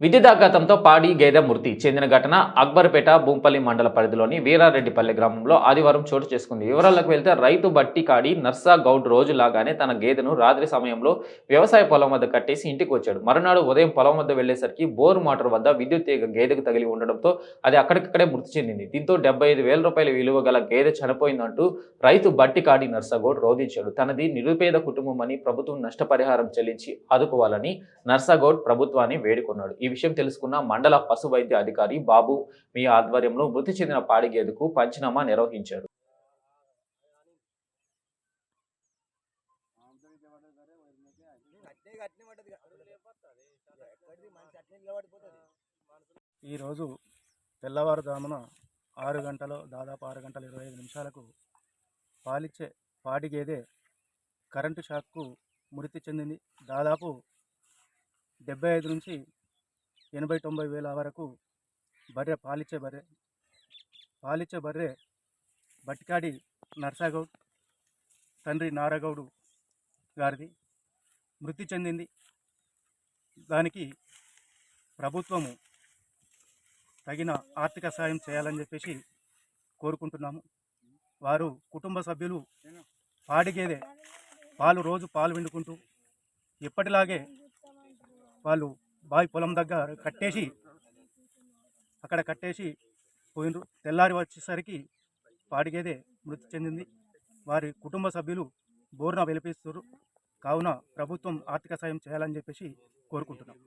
విద్యుదాఘాతంతో పాడి గేదె మృతి చెందిన ఘటన అక్బర్పేట భూంపల్లి మండల పరిధిలోని వీరారెడ్డిపల్లి గ్రామంలో ఆదివారం చోటు చేసుకుంది. వివరాలకు వెళ్తే రైతు బట్టి కాడి నర్సా గౌడ్ రోజులాగానే తన గేదెను రాత్రి సమయంలో వ్యవసాయ పొలం వద్ద కట్టేసి ఇంటికి వచ్చాడు. మరునాడు ఉదయం పొలం వద్ద వెళ్ళేసరికి బోరు మోటార్ వద్ద విద్యుత్ తీగ గేదెకు తగిలి ఉండడంతో అది అక్కడికక్కడే మృతి చెందింది. దీంతో డెబ్బై ఐదు వేల రూపాయల విలువ గల గేదె చనిపోయిందంటూ రైతు బట్టి కాడి నర్సగౌడ్ రోధించాడు. తనది నిరుపేద కుటుంబం అని ప్రభుత్వం నష్టపరిహారం చెల్లించి ఆదుకోవాలని నర్సగౌడ్ ప్రభుత్వాన్ని వేడుకున్నాడు. విషయం తెలుసుకున్న మండల పశు వైద్య అధికారి బాబు మీ ఆధ్వర్యంలో మృతి చెందిన పాడి గేదెకు పంచనామా నిర్వహించారు. ఈరోజు తెల్లవారుజామున ఆరు గంటలు దాదాపు ఆరు గంటల ఇరవై ఐదు నిమిషాలకు పాలిచ్చే పాడి గేదె కరెంటు షాక్కు మృతి చెందింది. దాదాపు డెబ్బై ఐదు నుంచి ఎనభై తొంభై వేల వరకు బర్రె పాలిచ్చే బర్రె పాలిచ్చే బర్రె బట్టికాడి నర్సాగౌడ్ తండ్రి నారగౌడు గారిది మృతి చెందింది. దానికి ప్రభుత్వము తగిన ఆర్థిక సాయం చేయాలని చెప్పేసి కోరుకుంటున్నాము. వారు కుటుంబ సభ్యులు పాడిగేదే పాలు రోజు పాలు విండుకుంటూ ఎప్పటిలాగే వాళ్ళు బావి పొలం దగ్గర కట్టేసి అక్కడ కట్టేసి పోయినరు తెల్లారి వచ్చేసరికి పాడిగేదే మృతి చెందింది. వారి కుటుంబ సభ్యులు బోర్న వెలిపిస్తారు కావున ప్రభుత్వం ఆర్థిక సాయం చేయాలని చెప్పేసి కోరుకుంటున్నాం.